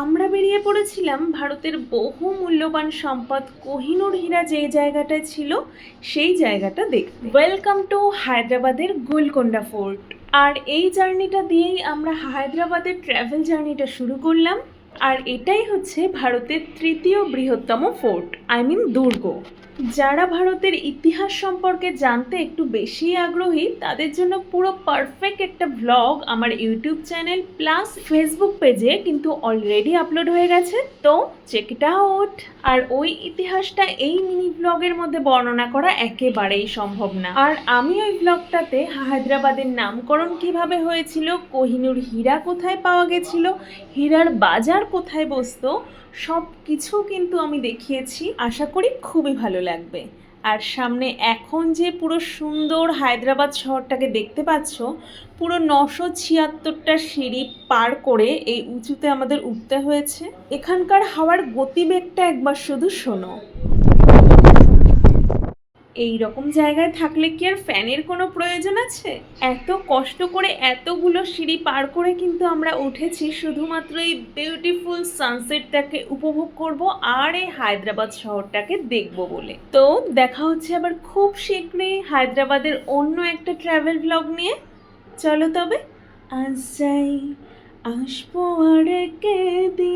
আমরা বেরিয়ে পড়েছিলাম ভারতের বহু মূল্যবান সম্পদ কোহিনুর হীরা যে জায়গাটায় ছিল, সেই জায়গাটা দেখতে। ওয়েলকাম টু হায়দ্রাবাদের গোলকোন্ডা ফোর্ট। আর এই জার্নিটা দিয়েই আমরা হায়দ্রাবাদের ট্র্যাভেল জার্নিটা শুরু করলাম। আর এটাই হচ্ছে ভারতের তৃতীয় বৃহত্তম ফোর্ট আই মিন দুর্গ। যারা ভারতের ইতিহাস সম্পর্কে জানতে একটু বেশি আগ্রহী, তাদের জন্য পুরো পারফেক্ট একটা ব্লগ আমার ইউটিউব চ্যানেল প্লাস ফেসবুক পেজে কিন্তু অলরেডি আপলোড হয়ে গেছে। তো চেক ইট আউট আর ওই ইতিহাসটা, এই মিনি ব্লগের মধ্যে বর্ণনা করা একেবারেই সম্ভব না। আর আমি ওই ব্লগটাতে হায়দ্রাবাদের নামকরণ কীভাবে হয়েছিল, কোহিনুর হীরা কোথায় পাওয়া গেছিল, হীরার বাজার কোথায় বসতো সব কিছু কিন্তু আমি দেখিয়েছি। আশা করি খুবই ভালো লাগবে। আর সামনে এখন যে পুরো সুন্দর হায়দ্রাবাদ শহরটাকে দেখতে পাচ্ছ, পুরো নশো ছিয়াত্তরটা সিঁড়ি পার করে এই উঁচুতে আমাদের উঠতে হয়েছে। এখানকার হাওয়ার গতিবেগটা একবার শুধু শোনো। এই রকম জায়গায় থাকলে কি আর ফ্যানের কোনো প্রয়োজন আছে? এত কষ্ট করে এতগুলো সিঁড়ি পার করে কিন্তু আমরা উঠেছি, শুধুমাত্র এই বিউটিফুল সানসেটটাকে উপভোগ করব আর এই হায়দ্রাবাদ শহরটাকে দেখব বলে। তো দেখা হচ্ছে আবার খুব শীঘ্রই হায়দ্রাবাদের অন্য একটা ট্রাভেল ব্লগ নিয়ে। চলো তবে, আজ যাই, আসব আর দিন।